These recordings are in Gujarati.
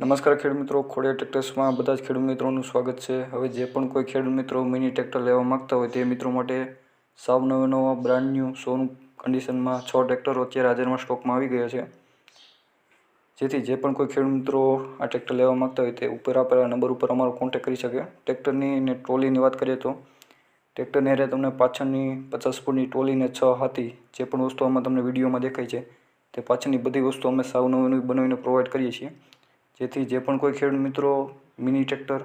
નમસ્કાર ખેડ મિત્રો ખોડિયા ટ્રેક્ટર્સમાં બધા જ ખેડૂત મિત્રોનું સ્વાગત છે. હવે જે પણ કોઈ ખેડૂત મિત્રો મિની ટ્રેક્ટર લેવા માગતા હોય તે મિત્રો માટે સાવ નવા નવા બ્રાન્ડ ન્યૂ સોનું કન્ડિશનમાં છ ટ્રેક્ટરો અત્યારે હાજરમાં સ્ટોકમાં આવી ગયા છે. જેથી જે પણ કોઈ ખેડૂત મિત્રો આ ટ્રેક્ટર લેવા માગતા હોય તે ઉપર આપેલા નંબર ઉપર અમારો કોન્ટેક્ટ કરી શકે. ટ્રેક્ટરની ને ટ્રોલીની વાત કરીએ તો, ટ્રેક્ટરની હેરે તમને પાછળની પચાસ ફૂટની ટ્રોલી ને છ હાથી જે પણ વસ્તુ આમાં તમને વિડીયોમાં દેખાય છે, તે પાછળની બધી વસ્તુ અમે સાવ નવી નવી બનાવીને પ્રોવાઈડ કરીએ છીએ. જેથી જે પણ કોઈ ખેડૂત મિત્રો મિની ટ્રેક્ટર,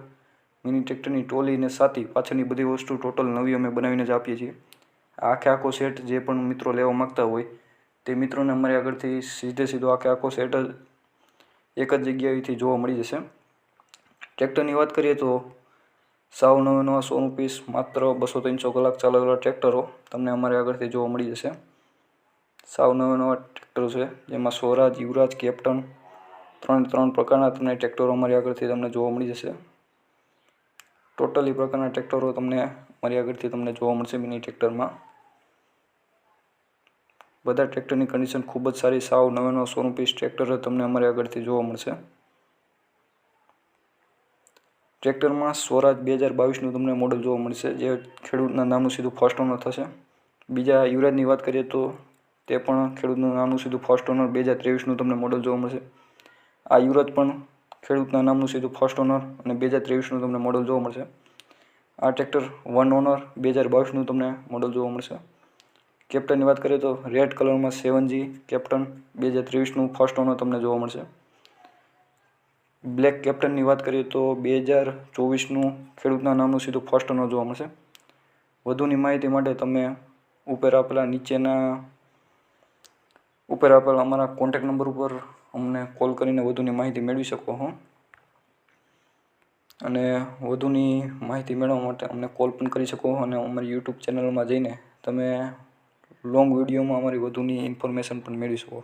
મિની ટ્રેક્ટરની ટોલી ને સાથી પાછળની બધી વસ્તુ ટોટલ નવી અમે બનાવીને જ આપીએ છીએ. આખે આખો સેટ જે પણ મિત્રો લેવા માગતા હોય તે મિત્રોને અમારે આગળથી સીધે સીધો આખે આખો સેટ જ એક જ જગ્યાએથી જોવા મળી જશે. ટ્રેક્ટરની વાત કરીએ તો સાવ નવા નવા સોનું પીસ માત્ર બસો ત્રણસો કલાક ચાલેલા ટ્રેક્ટરો તમને અમારે આગળથી જોવા મળી જશે. સાવ નવા નવા ટ્રેક્ટરો છે, જેમાં સ્વરાજ, યુવરાજ, કેપ્ટન ત્રણ ત્રણ પ્રકારના તમને ટ્રેક્ટરો અમારી આગળથી તમને જોવા મળી જશે. ટોટલી પ્રકારના ટ્રેક્ટરો તમને મારી આગળથી તમને જોવા મળશે મિની ટ્રેક્ટરમાં બધા ટ્રેક્ટરની કન્ડિશન ખૂબ જ સારી, સાવ નવા નવા સોનું પીસ ટ્રેક્ટર તમને અમારી આગળથી જોવા મળશે. ટ્રેક્ટરમાં સ્વરાજ બે હજાર બાવીસનું તમને મોડલ જોવા મળશે, જે ખેડૂતના નામનું સીધું ફર્સ્ટ ઓનર થશે. બીજા યુવરાજની વાત કરીએ તો તે પણ ખેડૂતનું નામનું સીધું ફર્સ્ટ ઓનર બે હજાર ત્રેવીસનું તમને મોડલ જોવા મળશે. આ યુવરાજ પણ ખેડૂતના નામનું સીધું ફર્સ્ટ ઓનર અને બે હજાર ત્રેવીસનું તમને મોડલ જોવા મળશે. આ ટ્રેક્ટર વન ઓનર બે હજાર બાવીસનું તમને મોડલ જોવા મળશે. કેપ્ટનની વાત કરીએ તો રેડ કલરમાં સેવન જી કેપ્ટન બે હજાર ત્રેવીસનું ફર્સ્ટ ઓનર તમને જોવા મળશે. બ્લેક કેપ્ટનની વાત કરીએ તો બે હજાર ચોવીસનું ખેડૂતના નામનું સીધું ફર્સ્ટ ઓનર જોવા મળશે. વધુની માહિતી માટે તમે ઉપર આપેલા નીચેના, ઉપર આપેલા અમારા કોન્ટેક નંબર ઉપર અમને કોલ કરીને વધુની માહિતી મેળવી શકો છો અને વધુની માહિતી મેળવવા માટે અમને કોલ પણ કરી શકો અને અમારી યુટ્યુબ ચેનલમાં જઈને તમે લોંગ વિડીયોમાં અમારી વધુની ઇન્ફોર્મેશન પણ મેળવી શકો.